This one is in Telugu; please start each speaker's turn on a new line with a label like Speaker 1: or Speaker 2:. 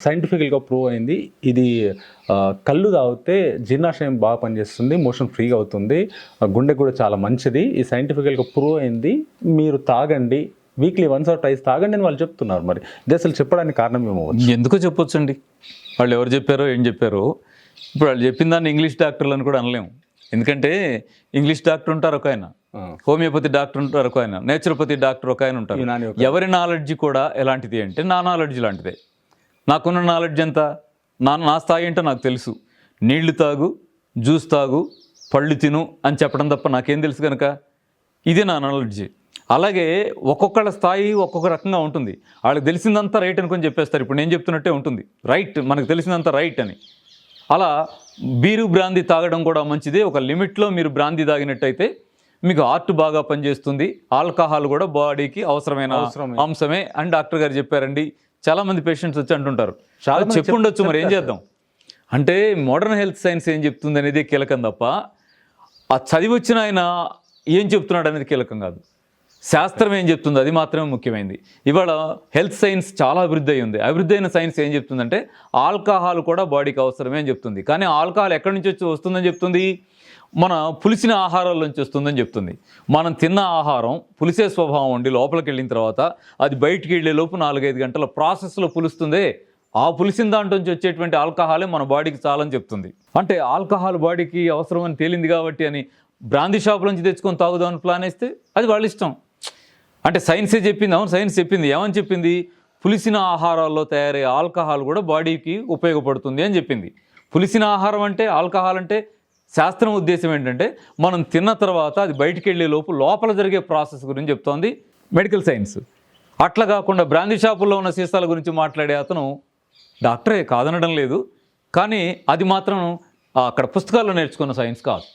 Speaker 1: సైంటిఫికల్గా ప్రూవ్ అయింది. ఇది కళ్ళు తాగితే జీర్ణాశయం బాగా పనిచేస్తుంది మోషన్ ఫ్రీగా అవుతుంది. ఆ, గుండె కూడా చాలా మంచిది. ఈ సైంటిఫికల్గా ప్రూవ్ అయింది. మీరు తాగండి. వీక్లీ వన్స్ ఆర్ టైస్ తాగండి అని వాళ్ళు చెప్తున్నారు మరి. ఇది అసలు చెప్పడానికి కారణం ఏమో
Speaker 2: ఎందుకో చెప్పొచ్చండి. వాళ్ళు ఎవరు చెప్పారో ఏం చెప్పారో. ఇప్పుడు వాళ్ళు చెప్పిన దాన్ని ఇంగ్లీష్ డాక్టర్లు అని కూడా అనలేము. ఎందుకంటే ఇంగ్లీష్ డాక్టర్ ఉంటారు ఒక ఆయన. హోమియోపతి డాక్టర్ ఉంటారు ఒక ఆయన. నేచురోపతి డాక్టర్ ఒక ఆయన ఉంటారు. ఎవరి నాలెడ్జ్ కూడా ఎలాంటిది అంటే నా నాలెడ్జ్ లాంటిదే. నాకున్న నాలెడ్జ్ ఎంత? నా నా స్థాయి ఏంటో నాకు తెలుసు. నీళ్ళు తాగు జ్యూస్ తాగు పళ్ళు తిను అని చెప్పడం తప్ప నాకేం తెలుసు కనుక ఇది నా నాలెడ్జ్ అలాగే ఒక్కొక్కళ్ళ స్థాయి ఒక్కొక్క రకంగా ఉంటుంది. వాళ్ళకి తెలిసిందంతా రైట్ అనుకొని చెప్పేస్తారు. ఇప్పుడు నేను చెప్తున్నట్టే ఉంటుంది. రైట్ మనకు తెలిసిందంతా రైట్ అని. అలా బీరు బ్రాందీ తాగడం కూడా మంచిదే. ఒక లిమిట్లో మీరు బ్రాందీ తాగినట్టయితే మీకు హార్ట్ బాగా పనిచేస్తుంది. ఆల్కహాల్ కూడా బాడీకి అవసరమైన
Speaker 1: అవసరమే.
Speaker 2: అంశమే అని డాక్టర్ గారు చెప్పారండి. చాలా మంది పేషెంట్స్ వచ్చి అంటుంటారు. చాలా చెప్పుండొచ్చు మరి ఏం చేద్దాం? అంటే మోడర్న్ హెల్త్ సైన్స్ ఏం చెప్తుంది అనేది కీలకం తప్ప ఆ చదివి వచ్చిన ఆయన ఏం చెప్తున్నాడు అనేది కీలకం కాదు. శాస్త్రం ఏం చెప్తుంది అది మాత్రమే ముఖ్యమైనది ఇవాళ హెల్త్ సైన్స్ చాలా అభివృద్ధి అయి ఉంది అభివృద్ధి అయిన సైన్స్ ఏం చెప్తుందంటే ఆల్కహాల్ కూడా బాడీకి అవసరమే అని చెప్తుంది. కానీ ఆల్కహాల్ ఎక్కడి నుంచి వచ్చి వస్తుందని చెప్తుంది? మన పులిసిన ఆహారాల నుంచి వస్తుందని చెప్తుంది. మనం తిన్న ఆహారం పులిసే స్వభావం ఉండి లోపలికి వెళ్ళిన తర్వాత అది బయటికి వెళ్ళే లోపు నాలుగైదు గంటల ప్రాసెస్లో పులుస్తుందే. ఆ పులిసిన దాంట్లో నుంచి వచ్చేటువంటి ఆల్కహాలే మన బాడీకి చాలని చెప్తుంది. అంటే ఆల్కహాల్ బాడీకి అవసరం అని తేలింది కాబట్టి అని బ్రాందీ షాప్ నుంచి తెచ్చుకొని తాగుదామని ప్లాన్ వేస్తే అది వాళ్ళ ఇష్టం. అంటే సైన్సే చెప్పింది అవును సైన్స్ చెప్పింది. ఏమని చెప్పింది? పులిసిన ఆహారాల్లో తయారయ్యే ఆల్కహాల్ కూడా బాడీకి ఉపయోగపడుతుంది అని చెప్పింది. పులిసిన ఆహారం అంటే ఆల్కహాల్ అంటే శాస్త్రం ఉద్దేశం ఏంటంటే మనం తిన్న తర్వాత అది బయటికి వెళ్ళే లోపు లోపల జరిగే ప్రాసెస్ గురించి చెప్తోంది మెడికల్ సైన్స్. అట్లా కాకుండా బ్రాందీ షాపుల్లో ఉన్న సీసాల గురించి మాట్లాడే అతను డాక్టరే కాదనడం లేదు. కానీ అది మాత్రం అక్కడ పుస్తకాల్లో నేర్చుకున్న సైన్స్ కాదు.